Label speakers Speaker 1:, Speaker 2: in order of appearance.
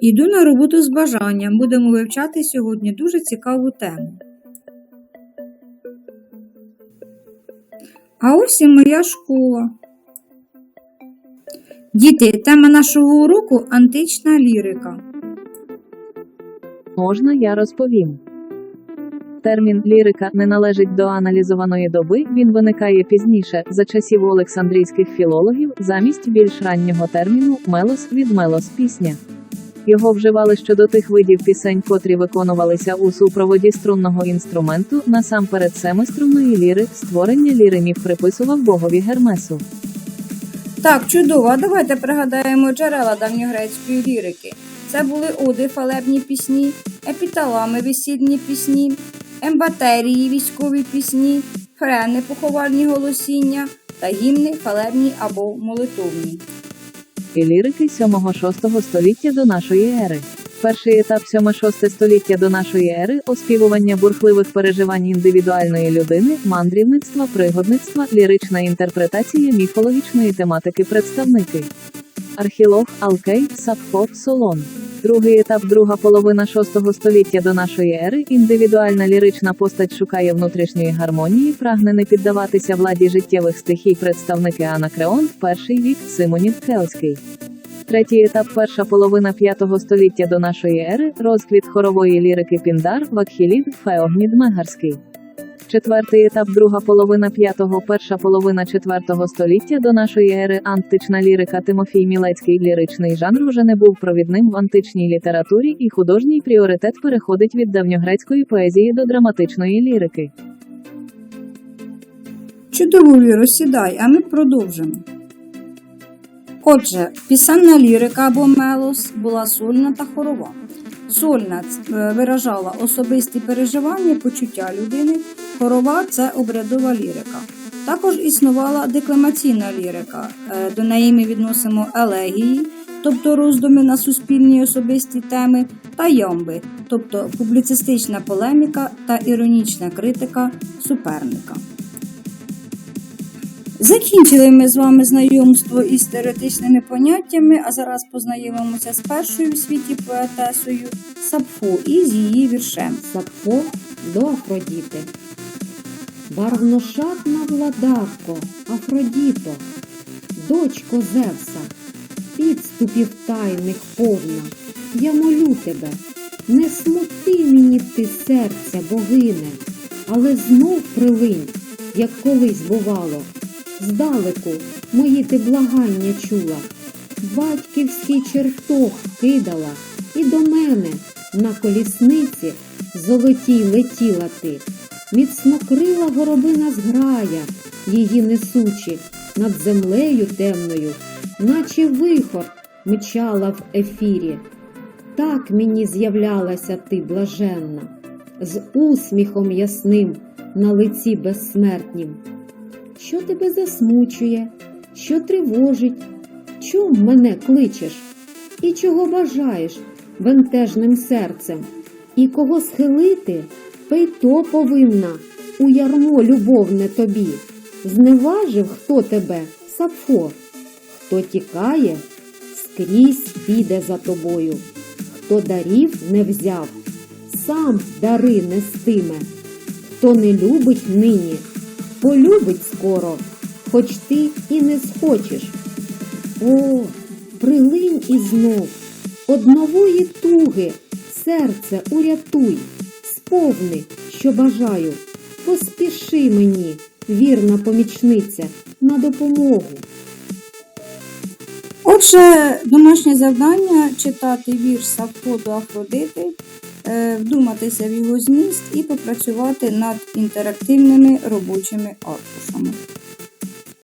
Speaker 1: Іду на роботу з бажанням. Будемо вивчати сьогодні дуже цікаву тему. А ось і моя школа. Діти, тема нашого уроку антична лірика.
Speaker 2: Можна я розповім? Термін лірика не належить до аналізованої доби, він виникає пізніше, за часів олександрійських філологів, замість більш раннього терміну мелос від мелос пісня. Його вживали щодо тих видів пісень, котрі виконувалися у супроводі струнного інструменту, насамперед семиструнної ліри, створення ліри міф приписував богові Гермесу.
Speaker 1: Так, чудово. Давайте пригадаємо джерела давньогрецької лірики. Це були оди, фалебні пісні, епіталами, весільні пісні, ембатерії, військові пісні, френи, поховальні голосіння та гімни, фалебні або молитовні.
Speaker 2: І лірики 7-6 століття до нашої ери. Перший етап 7-6 століття до нашої ери оспівування бурхливих переживань індивідуальної людини, мандрівництва, пригодництва, лірична інтерпретація міфологічної тематики представники. Архілог, Алкей, Сапфо, Солон. Другий етап, друга половина 6 століття до нашої ери, індивідуальна лірична постать шукає внутрішньої гармонії, прагне не піддаватися владі життєвих стихій представники Анакреон, перший вік, Симонів Келський. Третій етап, перша половина 5 століття до нашої ери, розквіт хорової лірики Піндар, Вакхілів, Феогнід Мегарський. Четвертий етап, друга половина п'ятого, перша половина четвертого століття до нашої ери, антична лірика Тимофій Мілецький. Ліричний жанр вже не був провідним в античній літературі, і художній пріоритет переходить від давньогрецької поезії до драматичної лірики.
Speaker 1: Чудово, Віро, сідай, а ми продовжимо. Отже, пісенна лірика або мелос була сольна та хорова. Сольна е, виражала особисті переживання, почуття людини, хорова це обрядова лірика. Також існувала декламаційна лірика. Е, До неї ми відносимо елегії, тобто роздуми на суспільні особисті теми, та ямби, тобто публіцистична полеміка та іронічна критика суперника. Закінчили ми з вами знайомство із теоретичними поняттями, а зараз познайомимося з першою в світі поетесою Сапфо і з її віршем.
Speaker 3: Сапфо до Афродіти. Барвношатна владарко, Афродіто, дочко Зевса, підступів тайних повна, я молю тебе, не смути мені ти серця, богине, але знов прилинь, як колись бувало. Здалеку мої ти благання чула, батьківський чертог кидала, і до мене на колісниці золотій летіла ти. Міцнокрила горобина зграя, її несучи над землею темною, наче вихор мчала в ефірі. Так мені з'являлася ти блаженна, з усміхом ясним на лиці безсмертнім. Що тебе засмучує, що тривожить, чом мене кличеш, і чого бажаєш бентежним серцем, і кого схилити, пейто повинна у ярмо любовне тобі. Зневажив хто тебе, Сапфо, хто тікає, скрізь піде за тобою, хто дарів не взяв, сам дари нестиме, хто не любить нині полюбить скоро, хоч ти і не схочеш. О, прилинь і знов, од нової туги серце урятуй, сповни, що бажаю, поспіши мені, вірна помічниця, на допомогу.
Speaker 1: Отже, домашнє завдання читати вірш Сапфо до Афродити, вдуматися в його зміст і попрацювати над інтерактивними робочими аркушами.